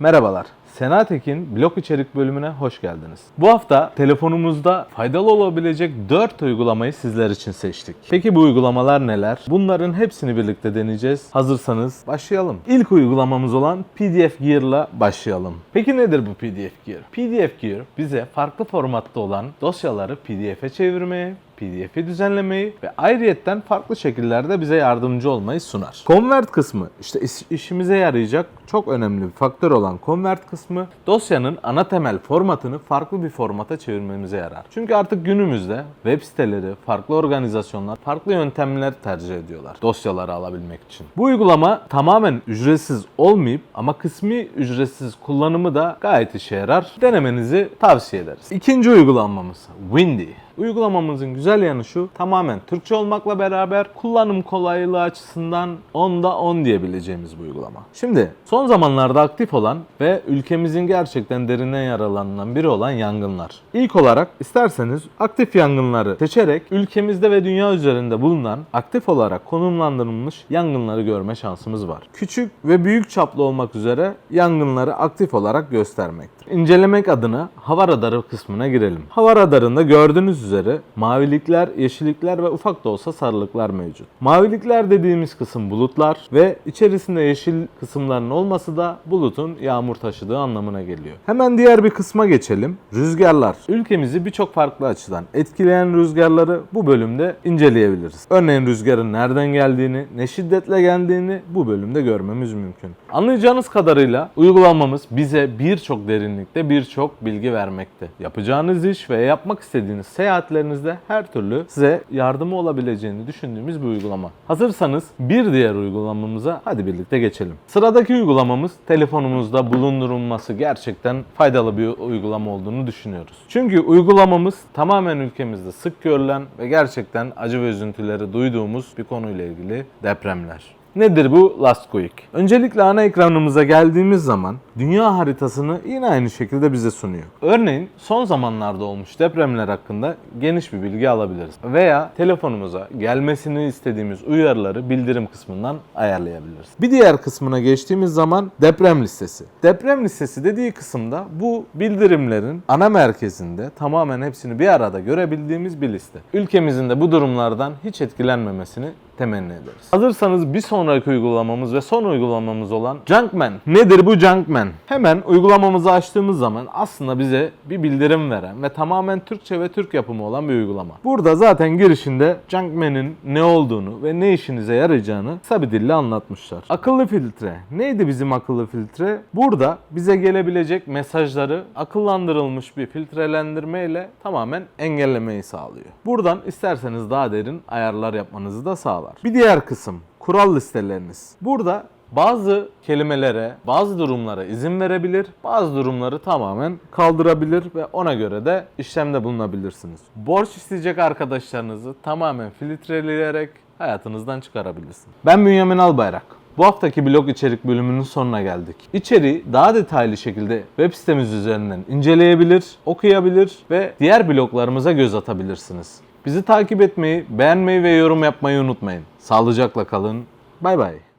Merhabalar. Sena Tekin blog içerik bölümüne hoş geldiniz. Bu hafta telefonumuzda faydalı olabilecek 4 uygulamayı sizler için seçtik. Peki bu uygulamalar neler? Bunların hepsini birlikte deneyeceğiz. Hazırsanız başlayalım. İlk uygulamamız olan PDF Gear'la başlayalım. Peki nedir bu PDF Gear? PDF Gear bize farklı formatta olan dosyaları PDF'e çevirmeye, PDF'i düzenlemeyi ve ayrıyetten farklı şekillerde bize yardımcı olmayı sunar. Convert kısmı işte iş- işimize yarayacak çok önemli bir faktör olan convert kısmı dosyanın ana temel formatını farklı bir formata çevirmemize yarar. Çünkü artık günümüzde web siteleri, farklı organizasyonlar farklı yöntemler tercih ediyorlar dosyaları alabilmek için. Bu uygulama tamamen ücretsiz olmayıp ama kısmi ücretsiz kullanımı da gayet işe yarar. Denemenizi tavsiye ederiz. İkinci uygulamamız Windy. Uygulamamızın güzel yanı şu, tamamen Türkçe olmakla beraber kullanım kolaylığı açısından 10'da 10 diyebileceğimiz bir uygulama. Şimdi son zamanlarda aktif olan ve ülkemizin gerçekten derinden yaralanılan biri olan yangınlar. İlk olarak isterseniz aktif yangınları seçerek ülkemizde ve dünya üzerinde bulunan aktif olarak konumlandırılmış yangınları görme şansımız var. Küçük ve büyük çaplı olmak üzere yangınları aktif olarak göstermektir. İncelemek adına hava radarı kısmına girelim. Hava radarında gördüğünüz üzere mavilikler, yeşillikler ve ufak da olsa sarılıklar mevcut. Mavilikler dediğimiz kısım bulutlar ve içerisinde yeşil kısımların olması da bulutun yağmur taşıdığı anlamına geliyor. Hemen diğer bir kısma geçelim. Rüzgarlar. Ülkemizi birçok farklı açıdan etkileyen rüzgarları bu bölümde inceleyebiliriz. Örneğin rüzgarın nereden geldiğini, ne şiddetle geldiğini bu bölümde görmemiz mümkün. Anlayacağınız kadarıyla uygulamamız bize birçok derinlikte birçok bilgi vermekte. Yapacağınız iş ve yapmak istediğiniz seyahatlerinizde her türlü size yardımı olabileceğini düşündüğümüz bir uygulama. Hazırsanız bir diğer uygulamamıza hadi birlikte geçelim. Sıradaki uygulamamız telefonumuzda bulundurulması gerçekten faydalı bir uygulama olduğunu düşünüyoruz. Çünkü uygulamamız tamamen ülkemizde sık görülen ve gerçekten acı ve üzüntüleri duyduğumuz bir konuyla ilgili depremler. Nedir bu Last Quick? Öncelikle ana ekranımıza geldiğimiz zaman dünya haritasını yine aynı şekilde bize sunuyor. Örneğin son zamanlarda olmuş depremler hakkında geniş bir bilgi alabiliriz. Veya telefonumuza gelmesini istediğimiz uyarıları bildirim kısmından ayarlayabiliriz. Bir diğer kısmına geçtiğimiz zaman deprem listesi. Deprem listesi dediği kısımda bu bildirimlerin ana merkezinde tamamen hepsini bir arada görebildiğimiz bir liste. Ülkemizin de bu durumlardan hiç etkilenmemesini temenni ederiz. Hazırsanız bir sonraki uygulamamız ve son uygulamamız olan Junkman. Nedir bu Junkman? Hemen uygulamamızı açtığımız zaman aslında bize bir bildirim veren ve tamamen Türkçe ve Türk yapımı olan bir uygulama. Burada zaten girişinde Junkman'in ne olduğunu ve ne işinize yarayacağını kısa bir dille anlatmışlar. Akıllı filtre. Neydi bizim akıllı filtre? Burada bize gelebilecek mesajları akıllandırılmış bir filtrelendirme ile tamamen engellemeyi sağlıyor. Buradan isterseniz daha derin ayarlar yapmanızı da sağlar. Bir diğer kısım kural listeleriniz. Burada bazı kelimelere, bazı durumlara izin verebilir, bazı durumları tamamen kaldırabilir ve ona göre de işlemde bulunabilirsiniz. Borç isteyecek arkadaşlarınızı tamamen filtreleyerek hayatınızdan çıkarabilirsiniz. Ben Bünyamin Albayrak. Bu haftaki blog içerik bölümünün sonuna geldik. İçeriği daha detaylı şekilde web sitemiz üzerinden inceleyebilir, okuyabilir ve diğer bloglarımıza göz atabilirsiniz. Bizi takip etmeyi, beğenmeyi ve yorum yapmayı unutmayın. Sağlıcakla kalın. Bay bay.